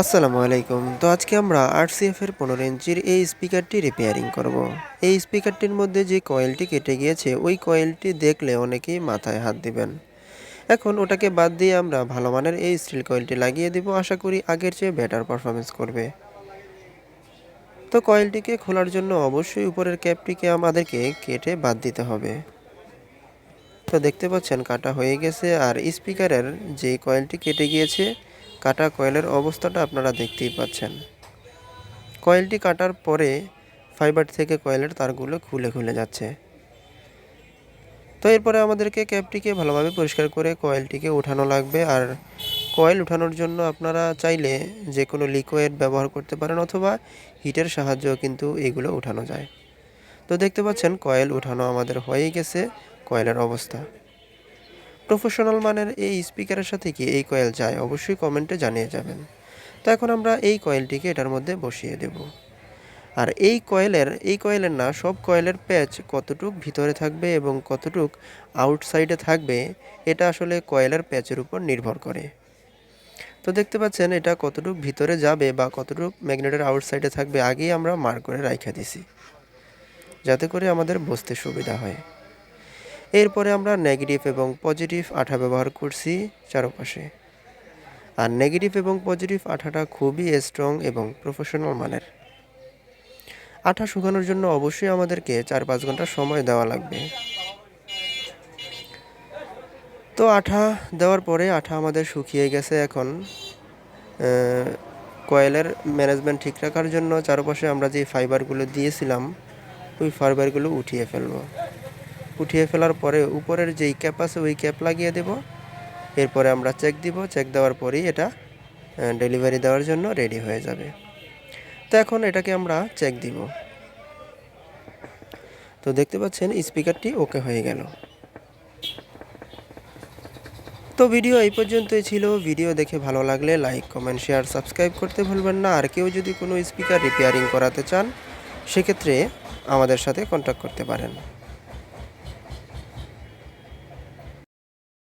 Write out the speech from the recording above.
আসসালামু আলাইকুম। তো আজকে আমরা আর আরসিএফ এর পনেরো ইঞ্চির এই স্পিকারটি রিপেয়ারিং করব। এই স্পিকারটির মধ্যে যে কয়েলটি কেটে গিয়েছে, ওই কয়েলটি দেখলে অনেকেই মাথায় হাত দিবেন। এখন ওটাকে বাদ দিয়ে আমরা ভালো মানের এই স্টিল কয়েলটি লাগিয়ে দিব, আশা করি আগের চেয়ে বেটার পারফরমেন্স করবে। তো কয়েলটিকে খোলার জন্য অবশ্যই উপরের ক্যাপটিকে আমাদেরকে কেটে বাদ দিতে হবে। তো দেখতে পাচ্ছেন কাটা হয়ে গেছে, আর স্পিকারের যে কয়েলটি কেটে গিয়েছে কাটা কয়েলের অবস্থাটা আপনারা দেখতেই পাচ্ছেন। কয়েলটি কাটার পরে ফাইবার থেকে কয়েলের তারগুলো খুলে খুলে যাচ্ছে। তো এরপরে আমাদেরকে ক্যাপটিকে ভালোভাবে পরিষ্কার করে কয়েলটিকে উঠানো লাগবে আর কয়েল উঠানোর জন্য আপনারা চাইলে যে কোনো লিকুইড ব্যবহার করতে পারেন অথবা হিটের সাহায্যেও কিন্তু এগুলো উঠানো যায়। তো দেখতে পাচ্ছেন কয়েল উঠানো আমাদের হয়েই গেছে, কয়েলের অবস্থা। প্রফেশনাল মানের এই স্পিকারের সাথে কি এই কয়েল যায়? অবশ্যই কমেন্টে জানিয়ে যাবেন। তো এখন আমরা এই কয়েলটিকে এটার মধ্যে বসিয়ে দেব। আর এই কয়েলের এই কয়েলের না, সব কয়েলের প্যাচ কতটুক ভিতরে থাকবে এবং কতটুক আউটসাইডে থাকবে, এটা আসলে কয়েলের প্যাচের উপর নির্ভর করে। তো দেখতে পাচ্ছেন এটা কতটুক ভিতরে যাবে বা কতটুক ম্যাগনেটের আউটসাইডে থাকবে, আগেই আমরা মার্ক করে রাইখা দিছি। যাতে করে আমাদের বসতে সুবিধা হয়। এরপরে আমরা নেগেটিভ এবং পজিটিভ আঠা ব্যবহার করছি চারপাশে। আর নেগেটিভ এবং পজিটিভ আঠাটা খুবই স্ট্রং এবং প্রফেশনাল মানের। আঠা শুকানোর জন্য অবশ্যই আমাদেরকে চার পাঁচ ঘণ্টা সময় দেওয়া লাগবে। তো আঠা দেওয়ার পরে আঠা আমাদের শুকিয়ে গেছে এখন। কয়েলের ম্যানেজমেন্ট ঠিক রাখার জন্য চারপাশে আমরা যে ফাইবারগুলো দিয়েছিলাম, ওই ফাইবারগুলো উঠিয়ে ফেলব। উঠিয়ে ফেলার পরে উপরের যেই ক্যাপ আছে ওই ক্যাপ লাগিয়ে দেব। এরপরে আমরা চেক দিব চেক দেওয়ার পরেই এটা ডেলিভারি দেওয়ার জন্য রেডি হয়ে যাবে। তো এখন এটাকে আমরা চেক দিব। তো দেখতে পাচ্ছেন স্পিকারটি ওকে হয়ে গেল। তো ভিডিও এই পর্যন্তই ছিল। ভিডিও দেখে ভালো লাগলে লাইক কমেন্ট শেয়ার সাবস্ক্রাইব করতে ভুলবেন না। আর কেউ যদি কোনো স্পিকার রিপেয়ারিং করাতে চান, সেক্ষেত্রে আমাদের সাথে কন্ট্যাক্ট করতে পারেন।